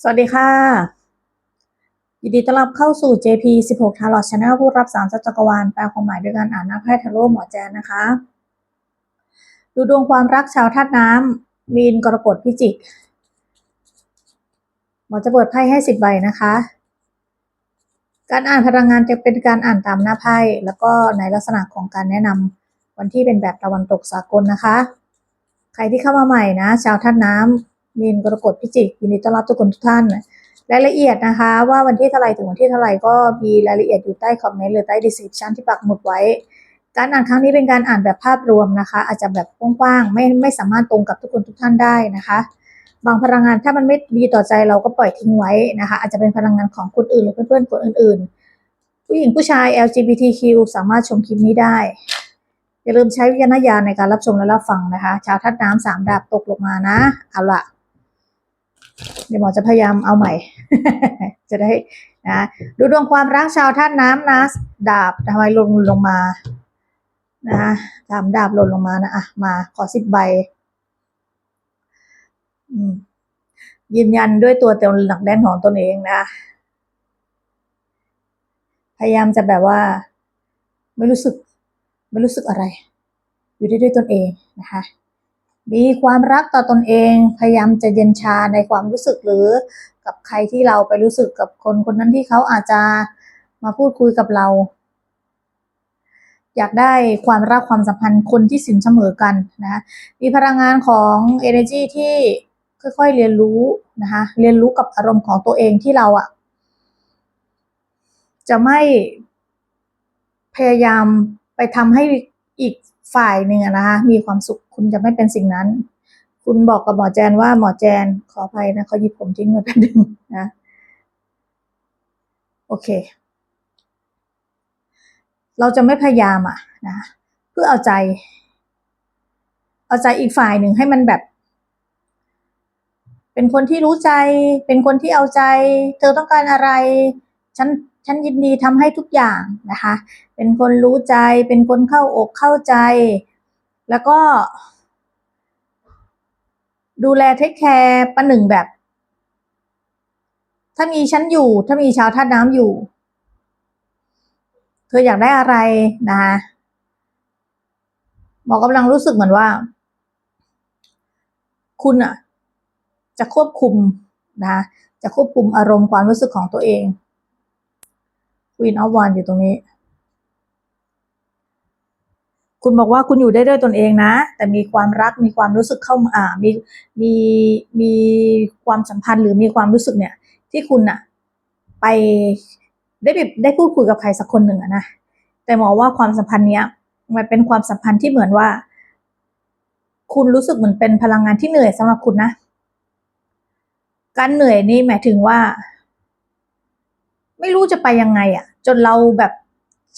สวัสดีค่ะ ยินดีต้อนรับเข้าสู่ JP 16 Tarot Channel ผู้รับสารสัจจักรวาลแปลความหมายด้วยการอ่านหน้าไพ่ทาโร่หมอแจนนะคะ ดูดวงความรักชาวธาตุน้ำมีนกรกฎพิจิก หมอจะเปิดไพ่ให้สิบใบนะคะ การอ่านพลังงานจะเป็นการอ่านตามหน้าไพ่แล้วก็ในลักษณะของการแนะนำวันที่เป็นแบบตะวันตกสากลนะคะ ใครที่เข้ามาใหม่นะ ชาวธาตุน้ำ มีนกรกฎพิจิกยินดีต้อนรับทุกคนทุกท่านรายละเอียดนะคะ ว่าวันที่เท่าไรถึงวันที่เท่าไรก็มีรายละเอียดอยู่ใต้คอมเมนต์หรือใต้ description ที่ปักหมุดไว้ การอ่านครั้งนี้เป็นการอ่านแบบภาพรวมนะคะ อาจจะแบบกว้างๆไม่ไม่สามารถตรงกับทุกคนทุกท่านได้นะคะ บางพลังงานถ้ามันไม่ดีต่อใจเราก็ปล่อยทิ้งไว้นะคะ อาจจะเป็นพลังงานของคนอื่นหรือเพื่อนๆคนอื่น ๆ ผู้หญิงผู้ชาย LGBTQ สามารถชมคลิปนี้ได้อย่าลืมใช้วิจารณญาณในการรับชมและรับฟังนะคะ ชาวทัดน้ำสามดาบตกลงมานะ เอาละ เดี๋ยวหมอจะพยายามเอาใหม่ จะได้นะดูดวงความรักชาวท่าตุน้ำนะดาบทำไมลงลงมานะสามดาบหล่นลงมานะอะมาขอสิบใบยืนยันด้วยตัวเต็มหนักแน่นของตนเองนะ พยายามจะแบบว่า ไม่รู้สึก ไม่รู้สึกอะไร อยู่ได้ด้วยตนเองนะคะ มีความรักต่อตนเองพยายามจะเย็นชาในความรู้สึกหรือกับใครที่เราไปรู้สึกกับคนคนนั้นที่เขาอาจจะมาพูดคุยกับเรา อยากได้ความรักความสัมพันธ์คนที่สินเสมอกันนะคะมีพลังงานของ energy ที่ค่อยๆเรียนรู้นะคะเรียนรู้กับอารมณ์ของตัวเองที่เราอะจะไม่พยายามไปทำให้ อีกฝ่ายหนึ่งนะคะมีความสุขคุณจะไม่เป็นสิ่งนั้น คุณบอกกับหมอแจนว่าหมอแจนขออภัยนะเขาหยิบผมทิ้งเงินแป๊บนึงนะโอเค เราจะไม่พยายามอะนะเพื่อเอาใจ เอาใจอีกฝ่ายหนึ่งให้มันแบบ เป็นคนที่รู้ใจ เป็นคนที่เอาใจ เธอต้องการอะไร ฉัน ฉันยินดีทำให้ทุกอย่างนะคะ เป็นคนรู้ใจ เป็นคนเข้าอกเข้าใจ แล้วก็ ดูแลเทคแคร์ประหนึ่งแบบ ถ้ามีฉันอยู่ ถ้ามีชาวท่าตุน้ำอยู่ เธออยากได้อะไรนะคะหมอกำลังรู้สึกเหมือนว่า คุณอะจะควบคุมนะคะจะควบคุมอารมณ์ความรู้สึกของตัวเอง Queen of Wands อยู่ตรงนี้ คุณบอกว่าคุณอยู่ได้ด้วยตนเองนะ แต่มีความรักมีความรู้สึกเข้ามาอ่มีมีมีความสัมพันธ์หรือมีความรู้สึกเนี่ย ที่คุณอะไปได้แบบได้พูดคุยกับใครสักคนหนึ่งอะนะแต่หมอว่าความสัมพันธ์เนี้ยมันเป็นความสัมพันธ์ที่เหมือนว่า คุณรู้สึกเหมือนเป็นพลังงานที่เหนื่อยสำหรับคุณนะ การเหนื่อยนี่หมายถึงว่า ไม่รู้จะไปยังไงอะ่ะ จนเราแบบ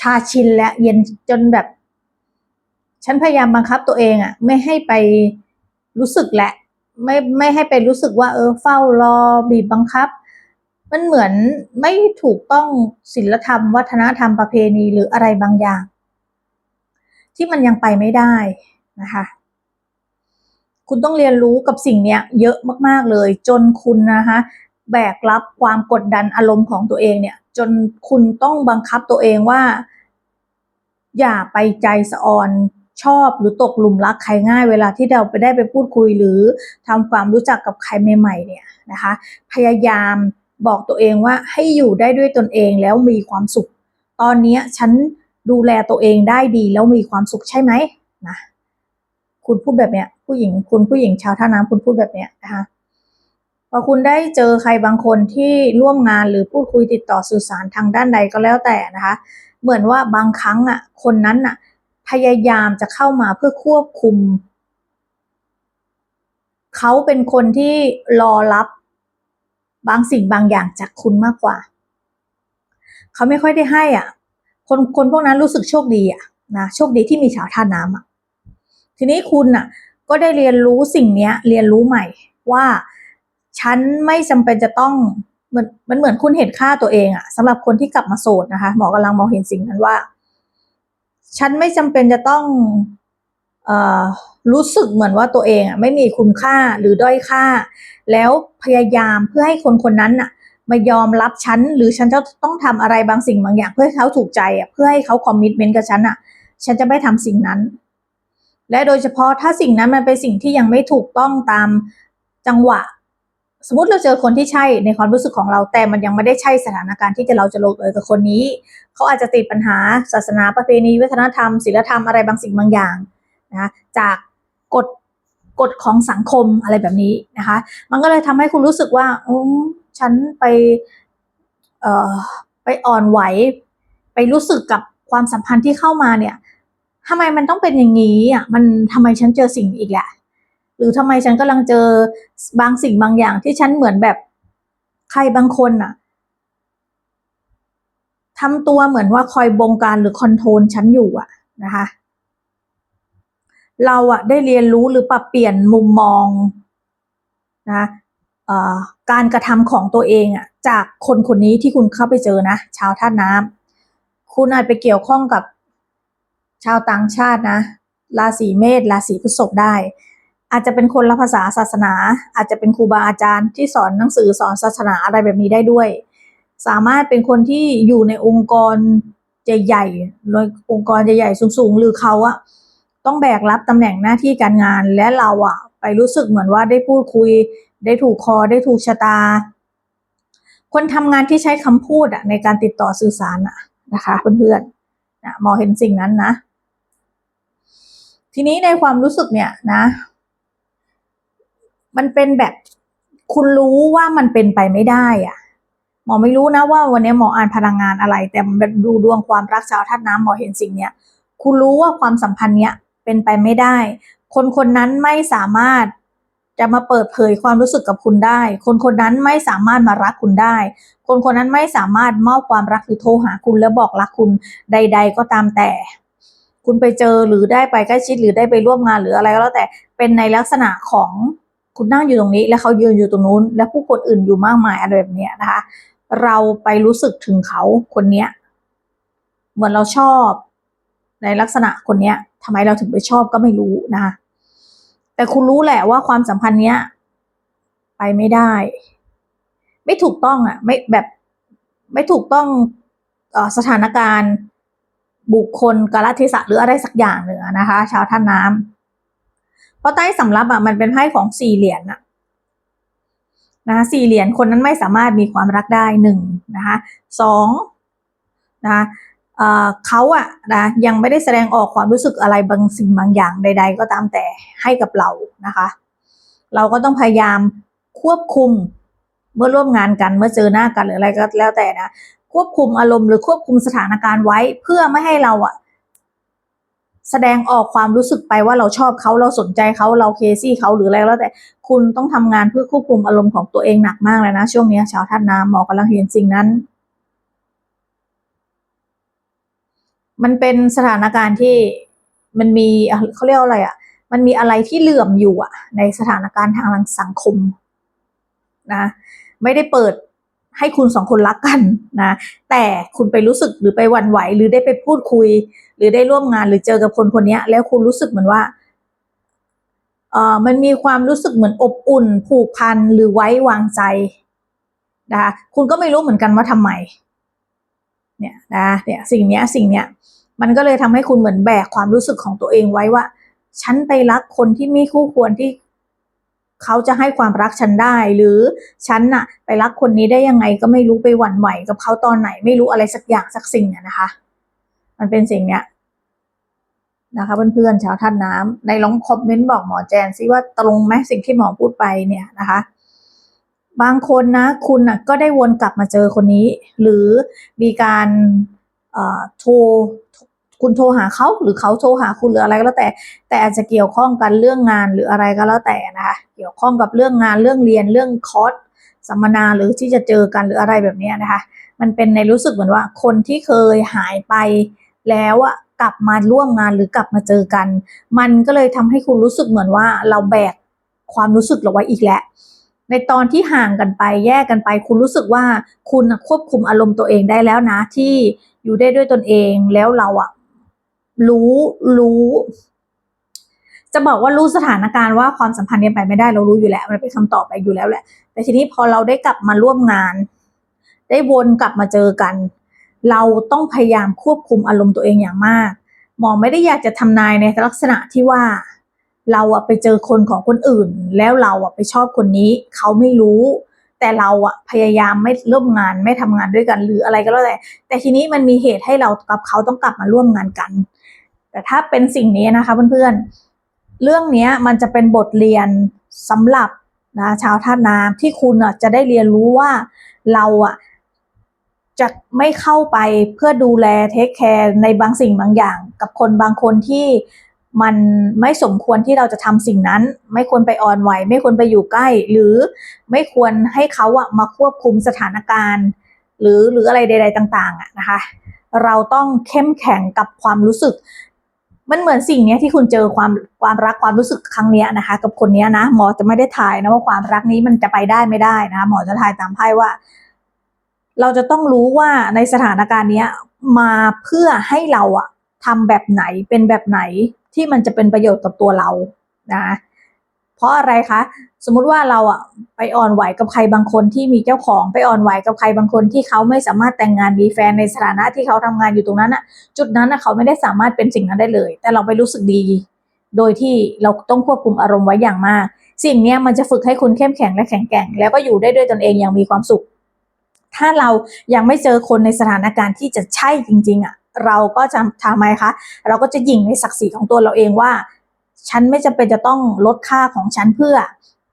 ชาชินและเย็นจนแบบ ฉันพยายามบังคับตัวเองอะ่ะ ไม่ให้ไปรู้สึกแหละ ไม่ไม่ให้ไปรู้สึกว่า เออ เฝ้ารอบีบบังคับ มันเหมือนไม่ถูกต้องศีลธรรม วัฒนธรรมประเพณีหรืออะไรบางอย่าง ที่มันยังไปไม่ได้นะคะ คุณต้องเรียนรู้กับสิ่งเนี้ย เยอะมากๆเลย จนคุณนะคะ แบกรับความกดดันอารมณ์ของตัวเองเนี่ย จนคุณต้องบังคับตัวเองว่า อย่าไปใจสะออนชอบหรือตกหลุมรักใครง่าย เวลาที่เราไปได้ไปพูดคุยหรือทำความรู้จักกับใครใหม่ๆเนี่ยนะคะ พยายามบอกตัวเองว่าให้อยู่ได้ด้วยตนเองแล้วมีความสุข ตอนนี้ฉันดูแลตัวเองได้ดีแล้วมีความสุขใช่ไหมนะคุณพูดแบบเนี้ยผู้หญิงคุณผู้หญิงชาวท่าน้ำคุณพูดแบบเนี้ยนะคะ พอคุณได้เจอใครบางคนที่ร่วมงานหรือพูดคุยติดต่อสื่อสารทางด้านใดก็แล้วแต่นะคะ เหมือนว่าบางครั้งอะคนนั้นอะพยายามจะเข้ามาเพื่อควบคุม เขาเป็นคนที่รอรับบางสิ่งบางอย่างจากคุณมากกว่า เขาไม่ค่อยได้ให้อะ คนคนพวกนั้นรู้สึกโชคดีอะนะโชคดีที่มีชาวท่าน้ำอะทีนี้คุณอะ ก็ได้เรียนรู้สิ่งเนี้ยเรียนรู้ใหม่ว่า ฉันไม่จำเป็นจะต้องเหมือนมันเหมือนคุณเห็นค่าตัวเองอะสำหรับคนที่กลับมาโสดนะคะ หมอกำลังมองเห็นสิ่งนั้นว่า ฉันไม่จำเป็นจะต้องเอ่อรู้สึกเหมือนว่าตัวเองอะไม่มีคุณค่าหรือด้อยค่า แล้วพยายามเพื่อให้คนคนนั้นอะมายอมรับฉันหรือฉันจะต้องทำอะไรบางสิ่งบางอย่าง เพื่อให้เขาถูกใจอะเพื่อให้เขาคอมมิชเมนต์กับฉันอะฉันจะไม่ทำสิ่งนั้น และโดยเฉพาะถ้าสิ่งนั้นมันเป็นสิ่งที่ยังไม่ถูกต้องตามจังหวะ สมมติเราเจอคนที่ใช่ในความรู้สึกของเราแต่มันยังไม่ได้ใช่สถานการณ์ที่จะเราจะลงเอยกับคนนี้ เขาอาจจะติดปัญหาศาสนาประเพณีวัฒนธรรมศีลธรรมอะไรบางสิ่งบางอย่างนะจากกฎกฎของสังคมอะไรแบบนี้นะคะ มันก็เลยทำให้คุณรู้สึกว่าอืมฉันไปเอ่อไปอ่อนไหว ไปรู้สึกกับความสัมพันธ์ที่เข้ามาเนี่ยทำไมมันต้องเป็นอย่างนี้อะมันทำไมฉันเจอสิ่งอีกแหละ หรือทำไมฉันกำลังเจอบางสิ่งบางอย่างที่ฉันเหมือนแบบใครบางคนอะทำตัวเหมือนว่าคอยบงการหรือคอนโทรลฉันอยู่อะนะคะ เราอะได้เรียนรู้หรือปรับเปลี่ยนมุมมองนะการกระทำของตัวเองอะจากคนคนนี้ที่คุณเข้าไปเจอนะชาวท่าตุน้ำคุณอาจไปเกี่ยวข้องกับชาวต่างชาตินะราศีเมษราศีพฤษภได้ อาจจะเป็นคนละภาษาศาสนา อาจจะเป็นครูบาอาจารย์ที่สอนหนังสือสอนศาสนาอะไรแบบนี้ได้ด้วย สามารถเป็นคนที่อยู่ในองค์กรใหญ่ๆในองค์กรใหญ่ๆสูงๆ หรือเขาอะต้องแบกรับตำแหน่งหน้าที่การงานและเราอะไปรู้สึกเหมือนว่าได้พูดคุย ได้ถูกคอได้ถูกชะตา คนทำงานที่ใช้คำพูดอะในการติดต่อสื่อสารอะนะคะเพื่อนๆนะมองเห็นสิ่งนั้นนะ ทีนี้ในความรู้สึกเนี่ยนะ มันเป็นแบบคุณรู้ว่ามันเป็นไปไม่ได้อะหมอไม่รู้นะว่าวันนี้หมออ่านพลังงานอะไร แต่มันดูดวงความรักชาวธาตุน้ำหมอเห็นสิ่งเนี้ยคุณรู้ว่าความสัมพันธ์เนี้ยเป็นไปไม่ได้ คนคนนั้นไม่สามารถจะมาเปิดเผยความรู้สึกกับคุณได้ คนคนนั้นไม่สามารถมารักคุณได้ คนคนนั้นไม่สามารถมอบความรักหรือโทรหาคุณแล้วบอกรักคุณใด ๆ ก็ตามแต่ คุณไปเจอหรือได้ไปใกล้ชิดหรือได้ไปร่วมงานหรืออะไรก็แล้วแต่เป็นในลักษณะของ คุณนั่งอยู่ตรงนี้ แล้วเขายืนอยู่ตรงนู้น และผู้คนอื่นอยู่มากมายอะไรแบบเนี้ยนะคะ เราไปรู้สึกถึงเขาคนเนี้ยเหมือนเราชอบ ในลักษณะคนเนี้ยทำไมเราถึงไปชอบก็ไม่รู้นะคะแต่คุณรู้แหละว่าความสัมพันธ์เนี้ย ไปไม่ได้ ไม่ถูกต้องอะ ไม่แบบไม่ถูกต้องอสถานการณ์ บุคคลกาลเทศะหรืออะไรสักอย่างหนึ่งอนะคะ ชาวท่าน้ำ เพราะใต้สำรับอะมันเป็นไพ่ของสี่เหรียญอะนะคะสี่เหรียญคนนั้นไม่สามารถมีความรักได้หนึ่งนะคะสองนะคะเอ่อเขาอะนะยังไม่ได้แสดงออกความรู้สึกอะไรบางสิ่งบางอย่างใด ๆ ก็ตามแต่ให้กับเรานะคะ เราก็ต้องพยายามควบคุมเมื่อร่วมงานกันเมื่อเจอหน้ากันหรืออะไรก็แล้วแต่นะควบคุมอารมณ์หรือควบคุมสถานการณ์ไว้เพื่อไม่ให้เราอะ แสดงออกความรู้สึกไปว่าเราชอบเขาเราสนใจเขาเราเคซี่เขาหรืออะไรแล้วแต่คุณต้องทำงานเพื่อควบคุมอารมณ์ของตัวเองหนักมากเลยนะ ช่วงนี้ชาวท่านน้ำหมอกำลังเห็นสิ่งนั้น มันเป็นสถานการณ์ที่มันมีเขาเรียกว่าอะไรอะ่ะ มันมีอะไรที่เหลื่อมอยู่อะในสถานการณ์ทางสังคมนะ ไม่ได้เปิด ให้คุณสองคนรักกันนะ แต่คุณไปรู้สึกหรือไปหวั่นไหว หรือได้ไปพูดคุย หรือได้ร่วมงานหรือเจอกับคนคนนี้แล้วคุณรู้สึกเหมือนว่าเออมันมีความรู้สึกเหมือนอบอุ่น ผูกพันหรือไว้วางใจนะคะคุณก็ไม่รู้เหมือนกันว่าทำไมเนี่ยนะเนี่ยสิ่งเนี้ยสิ่งเนี้ยมันก็เลยทำให้คุณเหมือนแบกความรู้สึกของตัวเองไว้ว่า ฉันไปรักคนที่ไม่คู่ควรที่ เขาจะให้ความรักฉันได้ หรือฉันน่ะ ไปรักคนนี้ได้ยังไงก็ไม่รู้ไปหวั่นไหวกับเขาตอนไหนไม่รู้อะไรสักอย่างสักสิ่งเนี่ยนะคะ มันเป็นสิ่งเนี้ยนะคะเพื่อนๆชาวท่านน้ำในลองคอมเมนต์บอกหมอแจนซิว่าตรงไหมสิ่งที่หมอพูดไปเนี่ยนะคะ บางคนนะ คุณน่ะก็ได้วนกลับมาเจอคนนี้ หรือมีการโทร คุณโทรหาเขาหรือเขาโทรหาคุณหรืออะไรก็แล้วแต่ แต่อาจจะเกี่ยวข้องกันเรื่องงานหรืออะไรก็แล้วแต่นะคะเกี่ยวข้องกับเรื่องงานเรื่องเรียนเรื่องคอร์สสัมมนาหรือที่จะเจอกันหรืออะไรแบบนี้นะคะ มันเป็นในรู้สึกเหมือนว่าคนที่เคยหายไปแล้วอะกลับมาร่วมงานหรือกลับมาเจอกัน มันก็เลยทำให้คุณรู้สึกเหมือนว่าเราแบกความรู้สึกเราไว้อีกแล้วในตอนที่ห่างกันไปแยกกันไป คุณรู้สึกว่าคุณควบคุมอารมณ์ตัวเองได้แล้วนะที่อยู่ได้ด้วยตนเองแล้วเราอะ รู้รู้ จะบอกว่ารู้สถานการณ์ว่าความสัมพันธ์เนี้ไปไม่ได้เรารู้อยู่แล้วมันเป็นคำตอบไปอยู่แล้วแหละ แต่ทีนี้พอเราได้กลับมาร่วมงาน ได้วนกลับมาเจอกัน เราต้องพยายามควบคุมอารมณ์ตัวเองอย่างมากหมอไม่ได้อยากจะทำนายในลักษณะที่ว่า เราอะไปเจอคนของคนอื่น แล้วเราอะไปชอบคนนี้ เขาไม่รู้ แต่เราอะพยายามไม่ร่วมงานไม่ทำงานด้วยกันหรืออะไรก็แล้วแต่ แต่ทีนี้มันมีเหตุให้เรากับเขาต้องกลับมาร่วมงานกัน แต่ถ้าเป็นสิ่งนี้นะคะเพื่อนๆ เรื่องเนี้ยมันจะเป็นบทเรียนสำหรับนะชาวท่าตุน้ำที่คุณอะจะได้เรียนรู้ว่าเราอะจะไม่เข้าไปเพื่อดูแลเทคแคร์ในบางสิ่งบางอย่าง กับคนบางคนที่ มันไม่สมควรที่เราจะทำสิ่งนั้น ไม่ควรไปอ่อนไหว ไม่ควรไปอยู่ใกล้ หรือไม่ควรให้เขาอะมาควบคุมสถานการณ์ หรือหรืออะไรใด ๆต่าง ๆอะนะคะ เราต้องเข้มแข็งกับความรู้สึก มันเหมือนสิ่งนี้ที่คุณเจอความความรักความรู้สึกครั้งนี้นะคะ กับคนนี้นะหมอจะไม่ได้ทายนะว่าความรักนี้มันจะไปได้ไม่ได้นะคะหมอจะทายตามไพ่ว่า เราจะต้องรู้ว่าในสถานการณ์นี้มาเพื่อให้เราอะทำแบบไหนเป็นแบบไหน ที่มันจะเป็นประโยชน์กับตัวเรานะเพราะอะไรคะ สมมุติว่าเราอะไปอ่อนไหวกับใครบางคนที่มีเจ้าของไปอ่อนไหวกับใครบางคนที่เขาไม่สามารถแต่งงานมีแฟนในสถานะที่เขาทำงานอยู่ตรงนั้นอะจุดนั้นอะเขาไม่ได้สามารถเป็นสิ่งนั้นได้เลย แต่เราไปรู้สึกดี โดยที่เราต้องควบคุมอารมณ์ไว้อย่างมาก สิ่งนี้มันจะฝึกให้คุณเข้มแข็งและแข็งแกร่ง แล้วก็อยู่ได้ด้วยตนเองอย่างมีความสุข ถ้าเรายังไม่เจอคนในสถานการณ์ที่จะใช่จริง ๆอะ เราก็จะทำไมคะ เราก็จะยิงในศักดิ์ศรีของตัวเราเองว่า ฉันไม่จำเป็นจะต้องลดค่าของฉันเพื่อ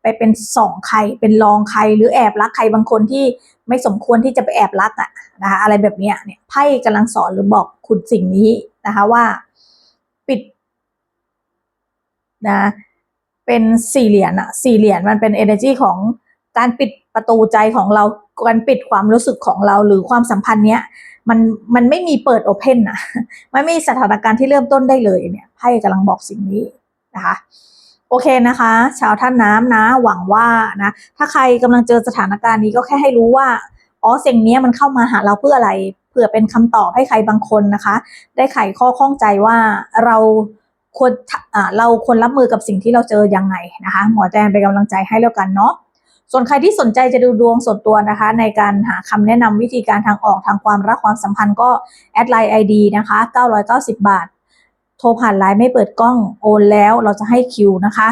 ไปเป็นสองใครเป็นรองใครหรือแอบรักใครบางคนที่ไม่สมควรที่จะไปแอบรักอะนะคะอะไรแบบเนี้ยเนี่ยไพ่กำลังสอนหรือบอกคุณสิ่งนี้นะคะว่า ปิดนะเป็นสี่เหรียญอะสี่เหรียญมันเป็น energy ของการปิด ประตูใจของเราการปิดความรู้สึกของเราหรือความสัมพันธ์เนี้ยมันมันไม่มีเปิดโอเพนนะมันไม่มีสถานการณ์ที่เริ่มต้นได้เลยเนี่ยไพ่กำลังบอกสิ่งนี้นะคะโอเคนะคะ ชาวท่านน้ำนะ หวังว่านะถ้าใครกำลังเจอสถานการณ์นี้ก็แค่ให้รู้ว่าอ๋อสิ่งนี้มันเข้ามาหาเราเพื่ออะไรเผื่อเป็นคำตอบให้ใครบางคนนะคะ ได้ไขข้อข้องใจว่าเราควรเราควรรับมือกับสิ่งที่เราเจอยังไงนะคะ หมอแจนเป็นกำลังใจให้แล้วกันเนาะ ส่วนใครที่สนใจจะดูดวงส่วนตัวนะคะ ในการหาคำแนะนำวิธีการทางออกทางความรักความสัมพันธ์ก็แอดไลน์ไอดีนะคะ990 บาท โทรผ่านไลน์ไม่เปิดกล้องโอนแล้วเราจะให้คิวนะคะ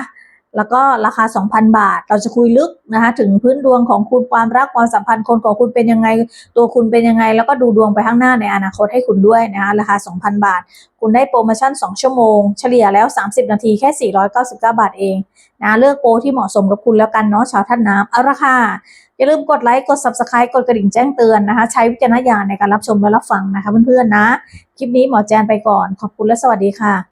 แล้วก็ราคา 2,000 บาท เราจะคุยลึกนะคะถึงพื้นดวงของคุณความรักความสัมพันธ์คนของคุณเป็นยังไง ตัวคุณเป็นยังไง แล้วก็ดูดวงไปข้างหน้าในอนาคตให้คุณด้วยนะคะราคา 2,000 บาท คุณได้โปรโมชั่น 2 ชั่วโมง เฉลี่ยแล้ว 30 นาทีแค่ 499 บาทเองนะเลือกโปรที่เหมาะสมกับคุณแล้วกันเนาะชาวท่านน้ำเอาละค่ะอย่าลืมกดไลค์กด subscribe กดกระดิ่งแจ้งเตือนนะคะ ใช้วิจารณญาณในการรับชมและรับฟังนะคะเพื่อนๆนะ คลิปนี้หมอแจนไปก่อนขอบคุณและสวัสดีค่ะ